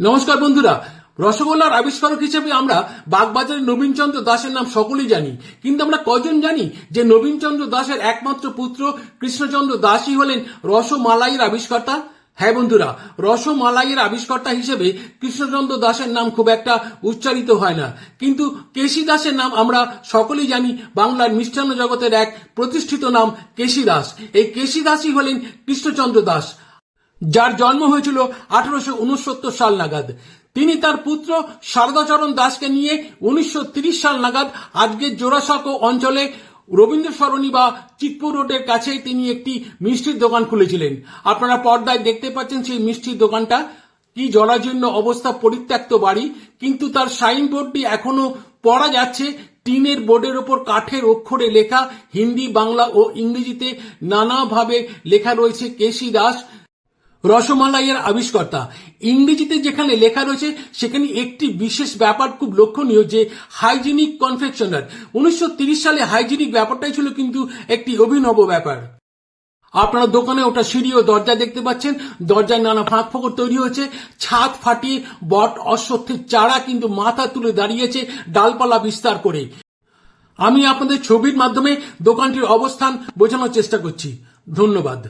নমস্কার বন্ধুরা, রসগোল্লার আবিষ্কারক হিসেবে আমরা বাগবাজারের নবীনচন্দ্র দাসের নাম সকলেই জানি। কিন্তু আমরা কজন জানি যে নবীনচন্দ্র দাসের একমাত্র পুত্র কৃষ্ণচন্দ্র দাসই হলেন রসমালাইয়ের আবিষ্কর্তা? হ্যাঁ বন্ধুরা, রসমালাইয়ের আবিষ্কর্তা হিসেবে কৃষ্ণচন্দ্র দাসের নাম খুব একটা উচ্চারিত হয় না। কিন্তু কেশী দাসের নাম আমরা সকলেই জানি, বাংলার মিষ্টান্ন জগতের এক প্রতিষ্ঠিত নাম কেশী দাস। এই কেশী দাসই হলেন কৃষ্ণচন্দ্র দাস। যার জন্ম হয়েছিল আঠারোশো উনসত্তর সাল নাগাদ। তিনি তার পুত্র শারদাচরণ দাসকে নিয়ে উনিশশো সাল নাগাদ আজকের জোড়াসাঁকো অঞ্চলে রবীন্দ্র সরণি বা চিতপুর রোডের কাছেই তিনি একটি মিষ্টির দোকান খুলেছিলেন। আপনারা পর্দায় দেখতে পাচ্ছেন সেই মিষ্টির দোকানটা। কি জরাজীর্ণ অবস্থা, পরিত্যক্ত বাড়ি। কিন্তু তার সাইনবোর্ডটি এখনও পড়া যাচ্ছে। টিনের বোর্ডের ওপর কাঠের অক্ষরে লেখা, হিন্দি, বাংলা ও ইংরেজিতে নানাভাবে লেখা রয়েছে কেশী দাস। রসমালাইয়ের আবিষ্কর্তা। ইংরেজিতে যেখানে লেখা রয়েছে, সেখানে একটি বিশেষ ব্যাপার খুব লক্ষণীয় যে হাইজিনিক কনফেকশনার। উনিশশো সালে হাইজিনিক ব্যাপারটাই ছিল কিন্তু একটি অভিনব ব্যাপার। আপনারা দোকানে ওটা সিঁড়ি ও দরজা দেখতে পাচ্ছেন। দরজায় নানা ফাঁক ফোকর তৈরি হয়েছে। ছাদ ফাটিয়ে বট অশ্বত্থের চারা কিন্তু মাথা তুলে দাঁড়িয়েছে ডালপালা বিস্তার করে। আমি আপনাদের ছবির মাধ্যমে দোকানটির অবস্থান বোঝানোর চেষ্টা করছি। ধন্যবাদ।